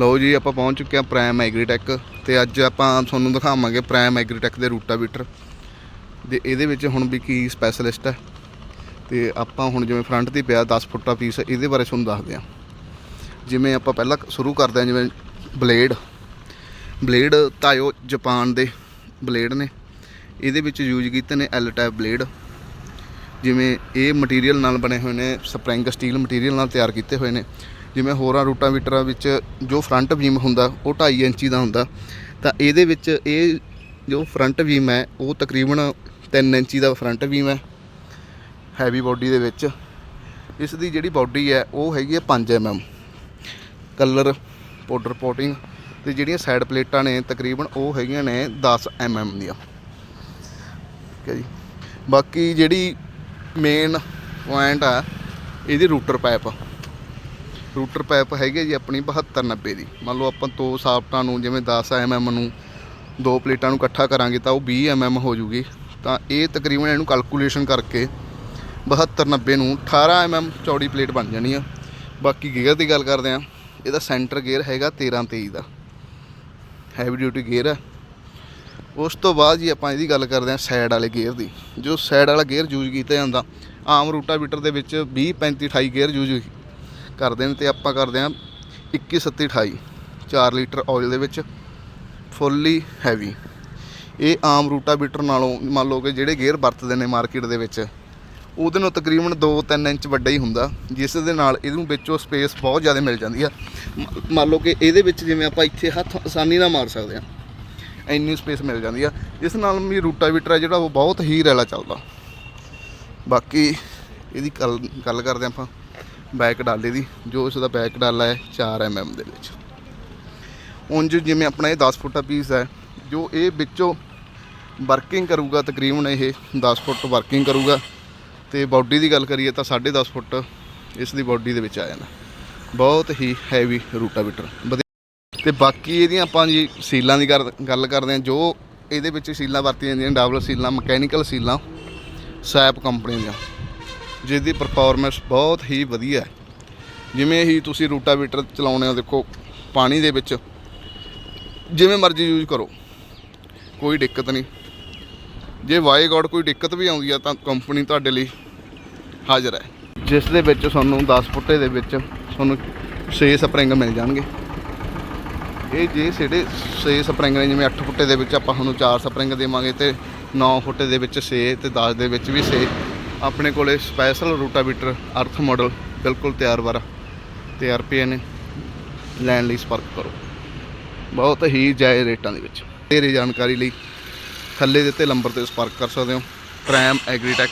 ਲਓ ਜੀ, ਆਪਾਂ ਪਹੁੰਚ ਚੁੱਕੇ ਹਾਂ ਪ੍ਰਾਈਮ ਐਗਰੀਟੈਕ ਤੇ ਅੱਜ ਆਪਾਂ ਤੁਹਾਨੂੰ ਦਿਖਾਵਾਂਗੇ ਪ੍ਰਾਈਮ ਐਗਰੀਟੈਕ ਦੇ ਰੂਟਾਵੀਟਰ। ਦੇ ਇਹਦੇ ਵਿੱਚ ਹੁਣ ਵੀ ਕੀ ਸਪੈਸ਼ਲਿਸਟ ਹੈ। ਤੇ ਆਪਾਂ ਹੁਣ ਜਿਵੇਂ ਫਰੰਟ ਤੇ ਪਿਆ 10 ਫੁੱਟਾ ਪੀਸ ਇਹਦੇ ਬਾਰੇ ਤੁਹਾਨੂੰ ਦੱਸਦੇ ਹਾਂ। ਜਿਵੇਂ ਆਪਾਂ ਪਹਿਲਾਂ ਸ਼ੁਰੂ ਕਰਦੇ ਹਾਂ, ਜਿਵੇਂ ਬਲੇਡ ਬਲੇਡ ਤਾਇਓ ਜਾਪਾਨ ਦੇ ਬਲੇਡ ਨੇ। ਇਹਦੇ ਵਿੱਚ ਯੂਜ਼ ਕੀਤੇ ਨੇ ਐਲ ਟਾਈਪ ਬਲੇਡ ਜਿਵੇਂ ਇਹ ਮਟੀਰੀਅਲ ਨਾਲ ਬਣੇ ਹੋਏ ਨੇ ਸਪਰਿੰਗ ਸਟੀਲ ਮਟੀਰੀਅਲ ਨਾਲ ਤਿਆਰ ਕੀਤੇ ਹੋਏ ਨੇ। ਜਿਵੇਂ ਹੋਰਾਂ ਰੂਟਾਂ ਰੂਟਾਵੀਟਰਾਂ ਵਿੱਚ ਜੋ ਫਰੰਟ ਬੀਮ ਹੁੰਦਾ, ਉਹ 2.5 ਇੰਚੀ ਦਾ ਹੁੰਦਾ, ਤਾਂ ਇਹਦੇ ਵਿੱਚ ਇਹ ਜੋ ਫਰੰਟ ਬੀਮ ਹੈ, ਉਹ ਤਕਰੀਬਨ 3 ਇੰਚੀ ਦਾ ਫਰੰਟ ਬੀਮ ਹੈ ਹੈਵੀ ਬਾਡੀ ਦੇ ਵਿੱਚ। ਇਸ ਦੀ ਜਿਹੜੀ ਬਾਡੀ ਹੈ, ਉਹ ਹੈਗੀ ਹੈ 5 mm ਕਲਰ ਪਾਊਡਰ ਕੋਟਿੰਗ ਤੇ ਜਿਹੜੀਆਂ ਸਾਈਡ ਪਲੇਟਾਂ ਨੇ, ਤਕਰੀਬਨ ਉਹ ਹੈਗੀਆਂ ਨੇ 10 mm ਦੀਆਂ। ਠੀਕ ਹੈ ਜੀ। ਬਾਕੀ ਜਿਹੜੀ ਮੇਨ ਪੁਆਇੰਟ ਆ, ਇਹਦੀ ਰੂਟਰ ਪਾਈਪ ਰੂਟਰ ਪਾਈਪ ਹੈਗੇ ਜੀ ਆਪਣੀ 72 90 ਦੀ। ਮੰਨ ਲਓ ਆਪਾਂ ਦੋ ਸਾਫਟਾਂ ਨੂੰ ਜਿਵੇਂ 10 mm ਨੂੰ ਦੋ ਪਲੇਟਾਂ ਨੂੰ ਇਕੱਠਾ ਕਰਾਂਗੇ ਤਾਂ ਉਹ 20 mm ਹੋ ਜੂਗੀ। ਤਾਂ ਇਹ ਤਕਰੀਬਨ ਇਹਨੂੰ ਕੈਲਕੂਲੇਸ਼ਨ ਕਰਕੇ 72 90 ਨੂੰ 18 mm ਚੌੜੀ ਪਲੇਟ ਬਣ ਜਾਣੀ ਆ। ਬਾਕੀ ਗੇਅਰ ਦੀ ਗੱਲ ਕਰਦੇ ਆ, ਇਹਦਾ ਸੈਂਟਰ ਗੇਅਰ ਹੈਗਾ 13 23 ਦਾ। ਹੈਵੀ ਡਿਊਟੀ ਗੇਅਰ ਹੈ ਉਸ ਤੋਂ ਬਾਅਦ ਜੀ ਆਪਾਂ ਇਹਦੀ ਗੱਲ ਕਰਦੇ ਹਾਂ ਸਾਈਡ ਵਾਲੇ ਗੇਅਰ ਦੀ। ਜੋ ਸਾਈਡ ਵਾਲਾ ਗੇਅਰ ਯੂਜ਼ ਕੀਤਾ ਜਾਂਦਾ, ਆਮ ਰੂਟਾਵੀਟਰ ਦੇ ਵਿੱਚ 20 35 28 ਗੇਅਰ ਯੂਜ਼ ਕਰਦੇ ਨੇ ਤੇ ਆਪਾਂ ਕਰਦੇ ਹਾਂ 21 27 28 4 ਲੀਟਰ ਆਇਲ ਦੇ ਵਿੱਚ ਫੁੱਲੀ ਹੈਵੀ ਇਹ ਆਮ ਰੂਟਾਬੀਟਰ ਨਾਲੋਂ ਮੰਨ ਲਓ ਕਿ ਜਿਹੜੇ ਗੇਅਰ ਵਰਤਦੇ ਨੇ ਮਾਰਕੀਟ ਦੇ ਵਿੱਚ, ਉਹਦੇ ਨਾਲੋਂ ਤਕਰੀਬਨ 2-3 ਇੰਚ ਵੱਡਾ ਹੀ ਹੁੰਦਾ, ਜਿਸ ਦੇ ਨਾਲ ਇਹਨੂੰ ਵਿੱਚੋਂ ਸਪੇਸ ਬਹੁਤ ਜ਼ਿਆਦਾ ਮਿਲ ਜਾਂਦੀ ਆ। ਮ- ਮੰਨ ਲਓ ਕਿ ਇਹਦੇ ਵਿੱਚ ਜਿਵੇਂ ਆਪਾਂ ਇੱਥੇ ਹੱਥ ਆਸਾਨੀ ਨਾਲ ਮਾਰ ਸਕਦੇ ਆ ਇੰਨੀ ਸਪੇਸ ਮਿਲ ਜਾਂਦੀ ਆ। ਇਸ ਨਾਲ ਵੀ ਰੂਟਾਵੀਟਰ ਜਿਹੜਾ ਉਹ ਬਹੁਤ ਹੀ ਰੈਲਾ ਚੱਲਦਾ। ਬਾਕੀ ਇਹਦੀ ਗੱਲ ਗੱਲ ਕਰਦੇ ਆਪਾਂ। ਬੈਕ ਡਾਲੇ ਦੀ, ਜੋ ਇਸ ਦਾ ਬੈਕ ਡਾਲਾ ਹੈ 4 mm ਦੇ ਵਿੱਚ। ਉਂਝ ਜਿਵੇਂ ਆਪਣਾ ਇਹ 10 ਫੁੱਟਾ ਪੀਸ ਹੈ, ਜੋ ਇਹ ਵਿੱਚੋਂ ਵਰਕਿੰਗ ਕਰੂਗਾ ਤਕਰੀਬਨ ਇਹ 10 ਫੁੱਟ ਵਰਕਿੰਗ ਕਰੂਗਾ। ਤੇ ਬਾਡੀ ਦੀ ਗੱਲ ਕਰੀਏ ਤਾਂ 10.5 ਫੁੱਟ ਇਸ ਦੀ ਬਾਡੀ ਦੇ ਵਿੱਚ ਆ ਜਾਣਾ। ਬਹੁਤ ਹੀ ਹੈਵੀ ਰੂਟਾਵੀਟਰ। ਵਧੀਆ ਤੇ ਬਾਕੀ ਇਹਦੀਆਂ ਆਪਾਂ ਜੀ ਸੀਲਾਂ ਦੀ ਕਰ- ਗੱਲ ਕਰਦੇ ਹਾਂ, ਜੋ ਇਹਦੇ ਵਿੱਚ ਸੀਲਾਂ ਵਰਤੀਆਂ ਜਾਂਦੀਆਂ, ਡਬਲ ਸੀਲਾਂ, ਮਕੈਨੀਕਲ ਸੀਲਾਂ, ਸੈਪ ਕੰਪਨੀ ਦੀਆਂ। ਜਿਸ ਦੀ ਪਰਫਾਰਮੈਂਸ ਬਹੁਤ ਹੀ ਵਧੀਆ ਹੈ। ਜਿਵੇਂ ਹੀ ਤੁਸੀਂ ਰੂਟਾਵੀਟਰ ਚਲਾਉਣੇ ਹੋ, ਦੇਖੋ, ਪਾਣੀ ਦੇ ਵਿੱਚ, ਜਿਵੇਂ ਮਰਜ਼ੀ ਯੂਜ਼ ਕਰੋ, ਕੋਈ ਦਿੱਕਤ ਨਹੀਂ। ਜੇ ਵਾਈ ਗੋਡ ਕੋਈ ਦਿੱਕਤ ਵੀ ਆਉਂਦੀ ਆ, ਤਾਂ ਕੰਪਨੀ ਤੁਹਾਡੇ ਲਈ ਹਾਜ਼ਰ ਹੈ। ਜਿਸ ਦੇ ਵਿੱਚ ਤੁਹਾਨੂੰ 10 ਫੁੱਟੇ ਦੇ ਵਿੱਚ ਤੁਹਾਨੂੰ 6 ਸਪਰਿੰਗ ਮਿਲ ਜਾਣਗੇ। ਇਹ ਜੇ ਸਿਹੜੇ 6 ਸਪਰਿੰਗ ਨੇ, ਜਿਵੇਂ 8 ਫੁੱਟੇ ਦੇ ਵਿੱਚ ਆਪਾਂ ਤੁਹਾਨੂੰ 4 ਸਪਰਿੰਗ ਦੇਵਾਂਗੇ ਤੇ 9 ਫੁੱਟੇ ਦੇ ਵਿੱਚ 6 ਤੇ 10 ਦੇ ਵਿੱਚ ਵੀ 6 ਆਪਣੇ ਕੋਲੇ ਸਪੈਸ਼ਲ ਰੂਟਾਵੀਟਰ ਅਰਥ ਮਾਡਲ ਬਿਲਕੁਲ ਤਿਆਰ ਵਰ ਤਿਆਰ ਪਏ ਨੇ ਲੈਣ ਲਈ ਸੰਪਰਕ ਕਰੋ। ਬਹੁਤ ਹੀ ਜਾਇਜ਼ ਰੇਟਾਂ ਦੇ ਵਿੱਚ। ਤੇਰੀ ਜਾਣਕਾਰੀ ਲਈ ਥੱਲੇ ਦਿੱਤੇ ਨੰਬਰ ਤੇ ਸੰਪਰਕ ਕਰ ਸਕਦੇ ਹੋ। Prime agritech